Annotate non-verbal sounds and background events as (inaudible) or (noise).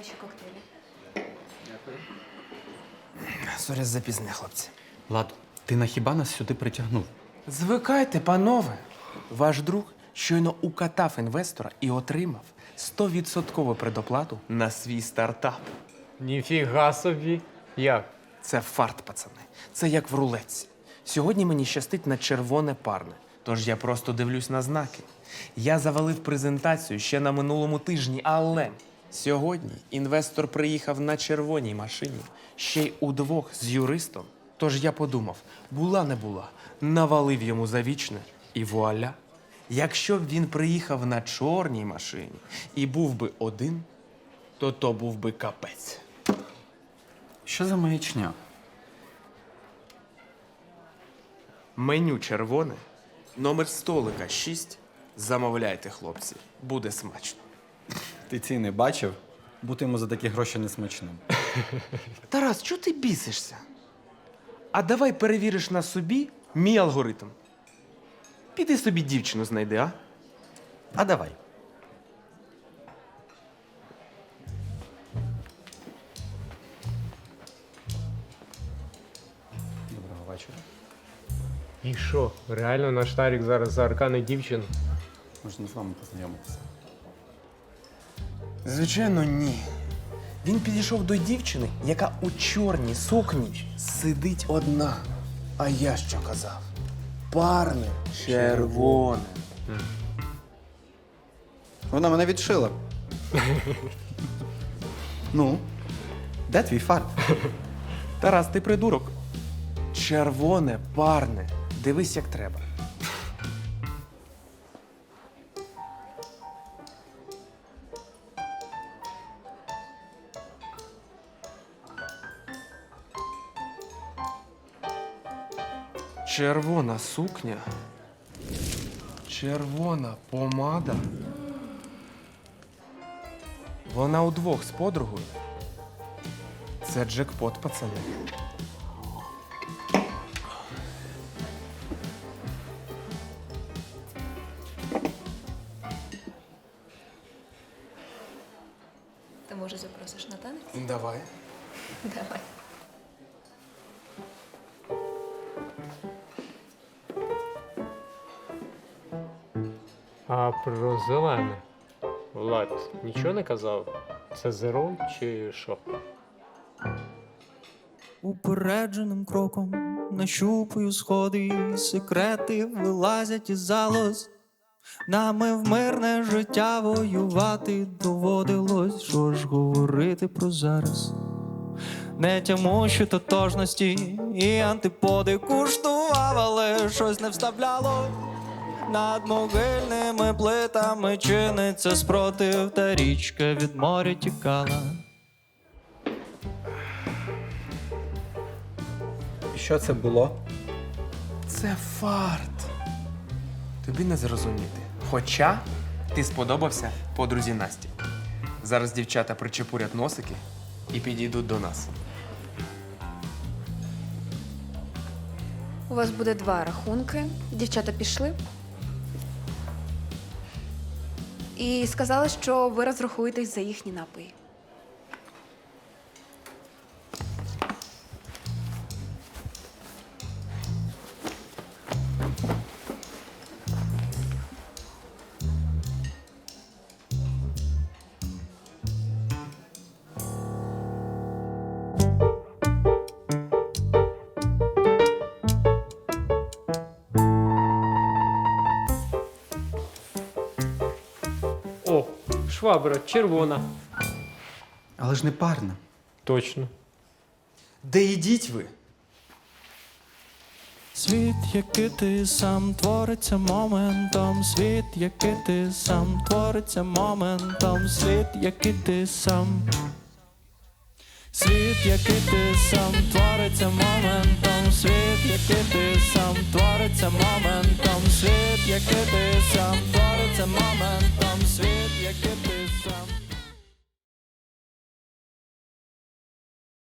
ваші коктейлі. Сорі за запізнення, хлопці. Влад, ти на хіба нас сюди притягнув? Звикайте, панове. Ваш друг щойно укатав інвестора і отримав 100% предоплату на свій стартап. Ніфіга собі. Як? Це фарт, пацани. Це як в рулетці. Сьогодні мені щастить на червоне парне, тож я просто дивлюсь на знаки. Я завалив презентацію ще на минулому тижні, але сьогодні інвестор приїхав на червоній машині, ще й удвох з юристом. Тож я подумав, була не була, навалив йому завічне і вуаля. Якщо б він приїхав на чорній машині і був би один, то то був би капець. Що за маячня? Меню червоне, номер столика 6. Замовляйте, хлопці, буде смачно. Ти ціни бачив? Бути йому за такі гроші не смачним. (laughs) Тарас, чого ти бісишся? А давай перевіриш на собі мій алгоритм. Піди собі дівчину знайди, а? А давай. Доброго вечора. І що? Реально наш Тарік зараз за аркани дівчин? Можна з вами познайомитися. Звичайно, ні. Він підійшов до дівчини, яка у чорній сукні сидить одна. А я що казав? Парне червоне. Вона мене відшила. ну, де твій фарт? Тарас, ти придурок. Червоне, парне. Дивись, як треба. Червона сукня. Червона помада. Вона удвох з подругою. Це джекпот, пацани. Ти може запросиш на танець? Давай. Давай. А про зелене. Влад, нічого не казав? Це зеро чи що? Упередженим кроком нащупую сходи, секрети вилазять із залоз. Нами в мирне життя воювати доводилось, що ж говорити про зараз. Не тямущі тотожності і антиподи куштував, але щось не вставляло. Над могильними плитами чиниться спротив, та річка від моря тікала. І що це було? Це фарт. Тобі не зрозуміти. Хоча ти сподобався подрузі Насті. Зараз дівчата причепурять носики і підійдуть до нас. У вас буде два рахунки. Дівчата пішли. І сказали, що ви розрахуєтесь за їхні напої. О, швабра, червона. Але ж не парна. Точно. Де йдіть ви? Світ, який ти сам твориться моментом, світ, який ти сам твориться моментом, світ, який ти сам. Світ, який ти сам твориться моментом, світ, який ти сам твориться моментом, світ, який ти сам твориться моментом, світ, який ти сам.